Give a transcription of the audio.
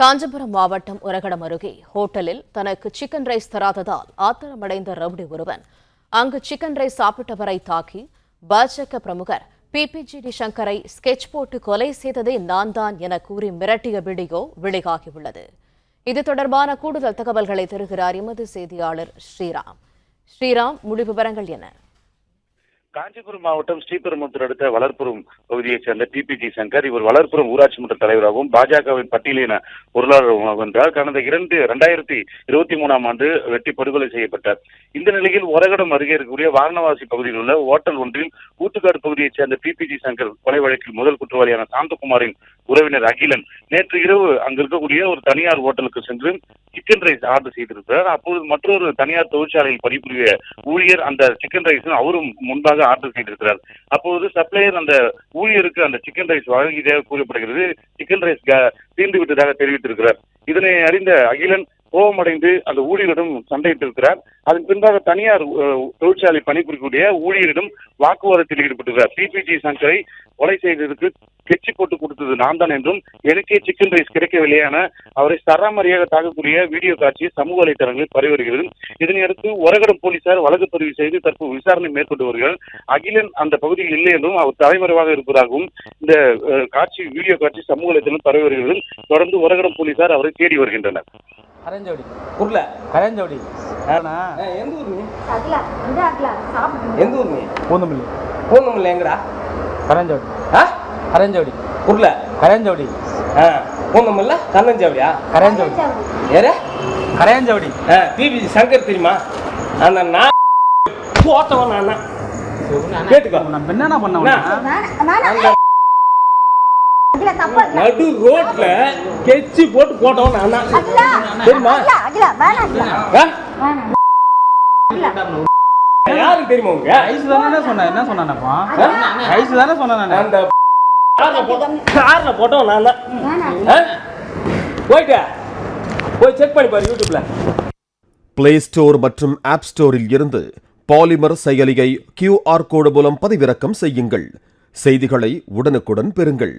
காஞ்சிபுரம் மாவட்டம் உரகடம் அருகே ஹோட்டலில் தனக்கு சிக்கன் ரைஸ் தராததால் ஆத்திரமடைந்த ரவுடி ஒருவன். அங்கு சிக்கன் ரைஸ் சாப்பிட்டவரை தாக்கி பாஜக பிரமுகர் பிபிஜிடி சங்கரை ஸ்கெட்ச் போட்டு கொலை செய்ததே நான் தான் என கூறி மிரட்டிய வீடியோ வெளியாகியுள்ளது. இது தொடர்பான கூடுதல் தகவல்களை தருகிறார் எமது செய்தியாளர் ஸ்ரீராம். ஸ்ரீராம் முழு விவரங்கள் என்ன? காஞ்சிபுரம் மாவட்டம் ஸ்ரீபெரும்புத்தூர் அடுத்த வளர்ப்புறம் பகுதியைச் சேர்ந்த டிபிஜி சங்கர். இவர் வளர்ப்புறம் ஊராட்சி மன்ற தலைவராகவும் பாஜகவின் பட்டியலின பொருளாளராகவும் வென்றார். கடந்த இரண்டு இரண்டாயிரத்தி இருபத்தி மூணாம் ஆண்டு வெட்டி படுகொலை செய்யப்பட்டார். இந்த நிலையில் ஒரகடம் அருகே இருக்கக்கூடிய வாரணவாசி பகுதியில் உள்ள ஓட்டல் ஒன்றில் ஊத்துக்காடு பகுதியைச் சேர்ந்த பிபிஜி சங்கர் கொலை வழக்கில் முதல் குற்றவாளியான சாந்தகுமாரின் உறவினர் அகிலன் நேற்று இரவு அங்கு இருக்கக்கூடிய ஒரு தனியார் ஹோட்டலுக்கு சென்று சிக்கன் ரைஸ் ஆர்டர் செய்திருக்கிறார். அப்போது மற்றொரு தனியார் தொழிற்சாலையில் பணிபுரிய ஊழியர் அந்த சிக்கன் ரைஸ் அவரும் முன்பாக ஆர்டர் செய்திருக்கிறார் அப்போது சப்ளையர் அந்த ஊழியருக்கு அந்த சிக்கன் ரைஸ் வழங்கியதாக கூறப்படுகிறது. சிக்கன் ரைஸ் தீர்ந்து விட்டதாக தெரிவித்திருக்கிறார். இதனை அறிந்த அகிலன் கோபமடைந்து அந்த ஊழியரிடம் சண்டையிட்டு இருக்கிறார். அதன் பின்பாக தனியார் தொழிற்சாலை பணிபுரியக்கூடிய ஊழியரிடம் வாக்குவாதத்தில் ஈடுபட்டிருக்கிறார் பிபிஜி சங்கரை கொலை செய்ததற்கு கெச்சி போட்டு கொடுத்தது நான் தான் என்றும் எனக்கே சிக்கன் ரைஸ் கிடைக்கவில்லை என அவரை சராமரியாக தாக்கக்கூடிய வீடியோ காட்சி சமூக வலைதளங்களில் பரவி வருகிறது இதனையடுத்து ஒரகடம் போலீசார் வழக்கு பதிவு செய்து தற்போது விசாரணை மேற்கொண்டு வருகிறார். அகிலன் அந்த பகுதியில் இல்லை என்றும் அவர் தலைமறைவாக இருப்பதாகவும் இந்த காட்சி வீடியோ காட்சி சமூக வலைதளம் பரவி வருகிறது தொடர்ந்து ஒரகடம் போலீசார் அவரை தேடி வருகின்றனர். கரஞ்சோடி கரஞ்சோடி எந்த ஊர் எந்த ஊர் பூந்தமல்லி. பூந்தமல்லி எங்கடா? கரஞ்சோடி ஆ? கரஞ்சோடி புரியல கரஞ்சோடி ஆ பூந்தமல்ல கண்ணஞ்சாவடியா கரஞ்சோடி ஏற கரையஞ்சோடி ஆ பிபிஜி சங்கர் தெரியுமா? அந்த நான் போட்டவன் நான். கேட்டுக்கோ. நம்ம என்னென்ன பண்ண என்ன? அந்த அகிலா தப்பு. நடு ரோட்ல கெச்சி போட்டு போட்டவன். அகிலா. தெரியுமா? யாருக்கு தெரியுமா உங்க ஐஸ் தானே சொன்னேன் என்ன சொன்னானப்பா ஐஸ் தானே சொன்னேன் அந்த கார்ல போட்டவன் நான் தான்? போயிட்டா. போய் செக் பண்ணி பாரு யூடியூப்ல. பிளே ஸ்டோர் மற்றும் ஆப் ஸ்டோரில் இருந்து பாலிமர் செயலியை கியூஆர் கோடு மூலம் பதிவிறக்கம் செய்யுங்கள். செய்திகளை உடனுக்குடன் பெறுங்கள்.